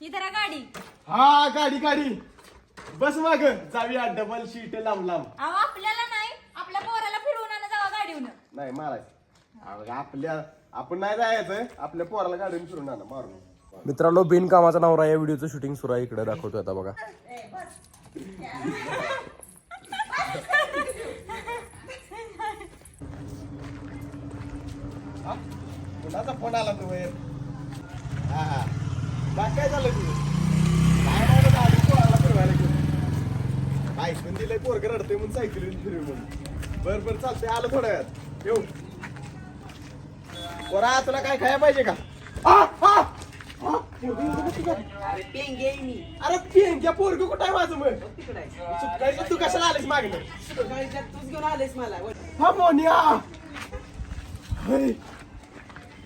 ही गाडी. हा गाडी गाडी. बस माग. जाऊया डबल शीट लांब लांब. अहो आपल्याला नाही. आपल्या पोराला फिरवून आणा जावा गाडीहून नाही मारायचं आपल्या आपण नाही जायचं. आपल्या पोराला गाडीने फिरून आणा मारून. मित्रांनो बिनकामाचा नवरा या व्हिडिओचं शूटिंग सुरू आहे. इकडे दाखवतो आता बघा. कुणाचा फोन आला तू हा हा. काय झालं तू काय नाही बघा, आधी पोराला फिरवायला घेऊन ऐकून दिलंय पोरग रडते म्हणून सायकलीने फिरवी म्हणून. बर बर चालतंय आलं थोड्या वेळात येऊ. पोरा तुला काय खायला पाहिजे का? आ, आ, आ, पोरगं एवढं मोठं का? अरे पेंगे मी. अरे पेंग्या पोरग कुठं आहे माझं मग तिकडे तू कशाला आलीस मागणं तूच घेऊन आलेस मला. हा मोन्या. अरे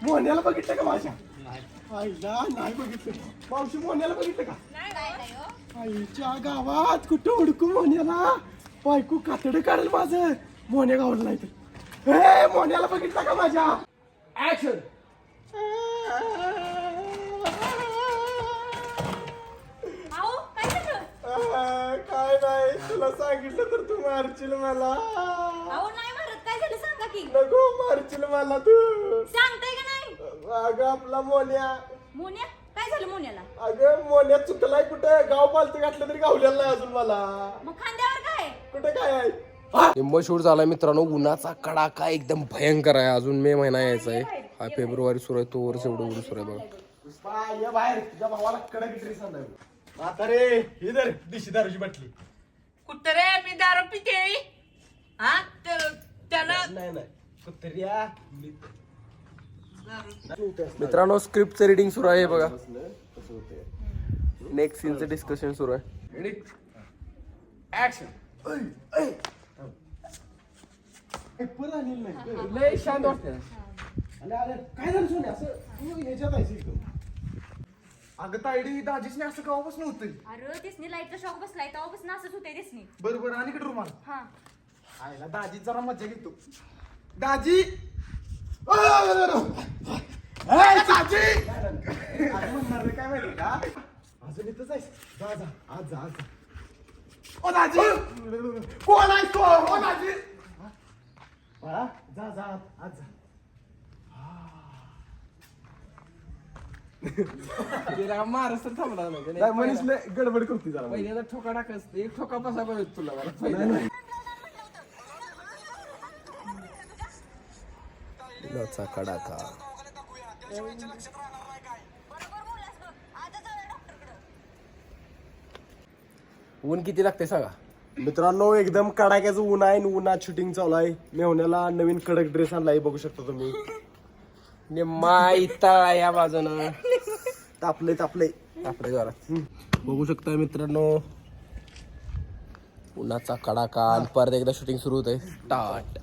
मोन्याला बघितलं का माझ्या? नाही बघितलं. मावशी मोन्याला बघितलं का? हो. आईच्या गावात कुठं हुडकू मोन्याला? बायको कातड काढेल माझं. मोन्या गावाला नाही तर. हे मोन्याला बघितलं का माझ्या? ऍक्शन काय नाही तुला सांगितलं तर तू मारशील मला. अहो नाही मारत. काय झालं? सांगा की. नको मारशील मला तू. नाही अगं आपला मोन्या. मोन्या? काय झालं मोन्याला? अगं मोन्या चुकलाय कुठं? गाव पालतं घातलं तरी गावलेलं नाही अजून मला. मग खांद्यावर काय? कुठे काय आहे? शूट झालाय मित्रांनो. उन्हाचा कडाका एकदम भयंकर आहे. अजून मे महिना यायचा आहे. हा फेब्रुवारी सुरू आहे. तो वर्ष एवढं ऊन सुरू आहे बघा. ये बाहेर. तुझ्या भावाला कडक ड्रेस आणलाय आता रे ही धर. दिशी दारूची बाटली. कुठं रे मी दारू पिते हा? तर त्यानं नाही नाही. कुत्र्या मित्रांनो स्क्रिप्टचं रिडिंग सुरू आहे बघा. नेक्स्ट सीनचं डिस्कशन सुरू आहे. लय शांत वाटते काय झालं सोने? असं ह्याच्यात अगं तायडी असं केव्हापासून होतं अरे तिसनी लाईटचा शॉक बसलाय तेव्हापासून असंच होतंय तिसनी बरं बरं आणि इकडे रुमाल हा. आयला दाजी जरा मजा घेतो. दाजी! काय माहिती का अजून इथंच आहेस जा जा आज. जा आज. जा. ओ दाजी कोण आहे तो ओ दाजी बाळा जा जा आत, आज. जा तिला मारस तर थांबला नाही, गडबड करते जरा. पहिल्यांदा ठोका टाकस एक ठोका बसा तुला मला. पहिल्यांदा लचा कडाका ऊन किती लागते सांगा? मित्रांनो एकदम कडाक्याचं ऊन आहे आणि उन्हात शूटिंग चालू आहे. मेहण्याला नवीन कडक ड्रेस आणलाय बघू शकता तुम्ही. निम्मा या बाजूनं. तापले तापले तापले जरा बघू शकता मित्रांनो. उन्हाचा कडाका आणि परत एकदा शूटिंग सुरू होत आहे स्टार्ट